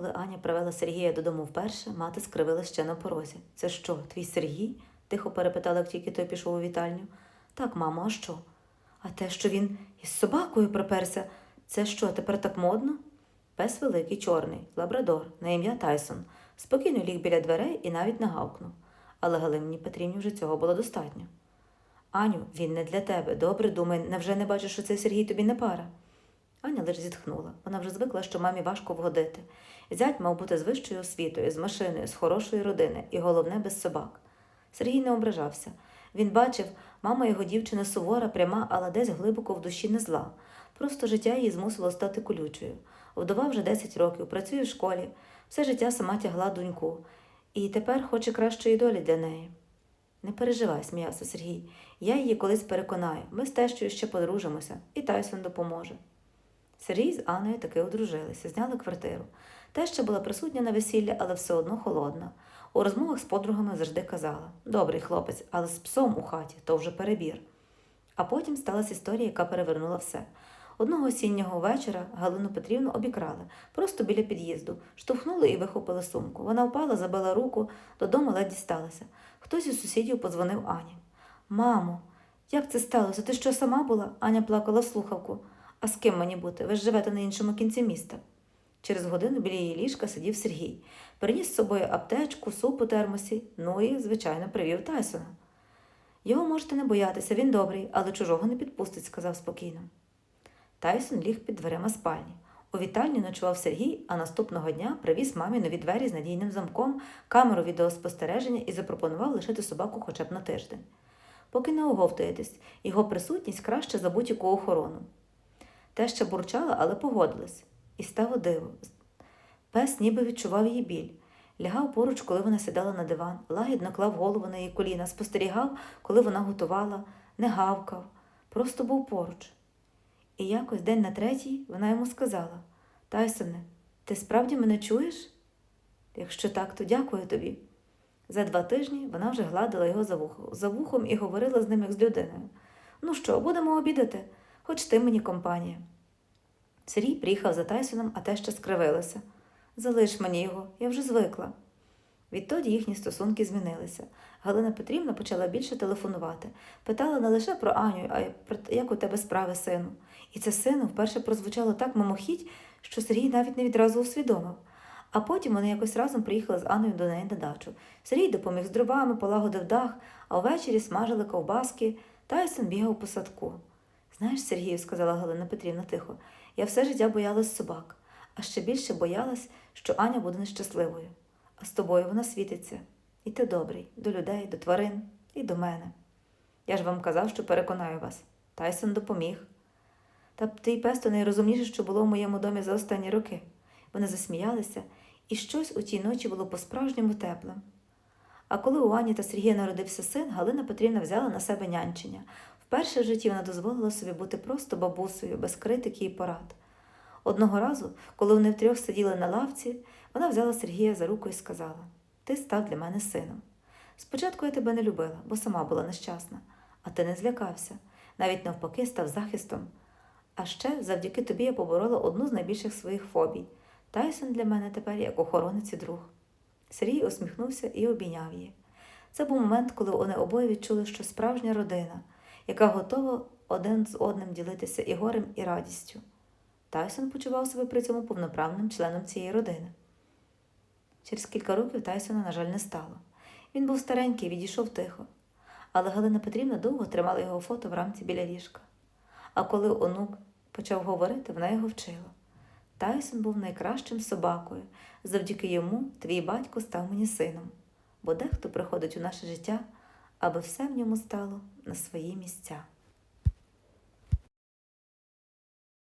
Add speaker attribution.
Speaker 1: Коли Аня привела Сергія додому вперше, мати скривила ще на порозі. Це що, твій Сергій? тихо перепитала, як тільки той пішов у вітальню. Так, мамо, а що? А те, що він із собакою приперся, це що, тепер так модно? Пес великий, чорний, лабрадор, на ім'я Тайсон, спокійно ліг біля дверей і навіть не гавкнув. Але Галині Петрівні вже цього було достатньо. Аню, він не для тебе. Добре, думай, невже не бачиш, що цей Сергій тобі не пара? Аня лише зітхнула. Вона вже звикла, що мамі важко вгодити. Зять мав бути з вищою освітою, з машиною, з хорошої родини і, головне, без собак. Сергій не ображався. Він бачив, мама його дівчина сувора, пряма, але десь глибоко в душі не зла. Просто життя її змусило стати колючою. Вдова вже 10 років, працює в школі, все життя сама тягла доньку. І тепер хоче кращої долі для неї. Не переживай, сміявся Сергій. Я її колись переконаю. Ми з тещою ще подружимося, і Тайсон допоможе. Сергій з Анною таки одружилися, зняли квартиру. Теща була присутня на весіллі, але все одно холодна. У розмовах з подругами завжди казала добрий хлопець, але з псом у хаті то вже перебір. А потім сталася історія, яка перевернула все. Одного осіннього вечора Галину Петрівну обікрали просто біля під'їзду, штовхнули і вихопили сумку. Вона впала, забила руку, додому ледь дісталася. Хтось із сусідів подзвонив Ані. Мамо, як це сталося? Ти що сама була? Аня плакала в слухавку. А з ким мені бути? Ви ж живете на іншому кінці міста. Через годину біля її ліжка сидів Сергій. Приніс з собою аптечку, суп у термосі, ну і, звичайно, привів Тайсона. Його можете не боятися, він добрий, але чужого не підпустить, сказав спокійно. Тайсон ліг під дверима спальні. У вітальні ночував Сергій, а наступного дня привіз мамі нові двері з надійним замком, камеру відеоспостереження і запропонував лишити собаку хоча б на тиждень. Поки не оговтуєтесь, його присутність краще за будь-яку охорону. Те ще бурчала, але погодилась. І стало диво. Пес ніби відчував її біль. Лягав поруч, коли вона сідала на диван, лагідно клав голову на її коліна, спостерігав, коли вона готувала, не гавкав, просто був поруч. І якось день на третій вона йому сказала Тайсоне, ти справді мене чуєш? Якщо так, то дякую тобі. За два тижні вона вже гладила його за, вухом, і говорила з ним як з людиною. Ну що, будемо обідати, хоч ти мені компанія. Сергій приїхав за Тайсоном, а те ще скривилася. Залиш мені його, я вже звикла. Відтоді їхні стосунки змінилися. Галина Петрівна почала більше телефонувати. Питала не лише про Аню, а й про як у тебе справи, сину. І це сину вперше прозвучало так мимохідь, що Сергій навіть не відразу усвідомив. А потім вони якось разом приїхали з Анною до неї на дачу. Сергій допоміг з дровами, полагодив дах, а ввечері смажили ковбаски. Тайсон бігав по садку. Знаєш, Сергію, сказала Галина Петрівна тихо, я все життя боялась собак, а ще більше боялась, що Аня буде нещасливою. А з тобою вона світиться. І ти добрий до людей, до тварин і до мене. Я ж вам казав, що переконаю вас. Тайсон допоміг. Та ти й пес то найрозумніше, що було в моєму домі за останні роки. Вони засміялися, і щось у тій ночі було по-справжньому теплим. А коли у Ані та Сергія народився син, Галина Петрівна взяла на себе нянчення. Вперше в житті вона дозволила собі бути просто бабусею, без критики і порад. Одного разу, коли вони втрьох сиділи на лавці, вона взяла Сергія за руку і сказала: Ти став для мене сином. Спочатку я тебе не любила, бо сама була нещасна, а ти не злякався, навіть навпаки став захистом. А ще завдяки тобі я поборола одну з найбільших своїх фобій. Тайсон для мене тепер як охоронець і друг. Сергій усміхнувся і обійняв її. Це був момент, коли вони обоє відчули, що справжня родина, яка готова один з одним ділитися і горем, і радістю. Тайсон почував себе при цьому повноправним членом цієї родини. Через кілька років Тайсона, на жаль, не стало. Він був старенький, відійшов тихо, але Галина Петрівна довго тримала його фото в рамці біля ліжка. А коли онук почав говорити, вона його вчила. Тайсон був найкращим собакою. Завдяки йому твій батько став мені сином, бо дехто приходить у наше життя, аби все в ньому стало на свої місця.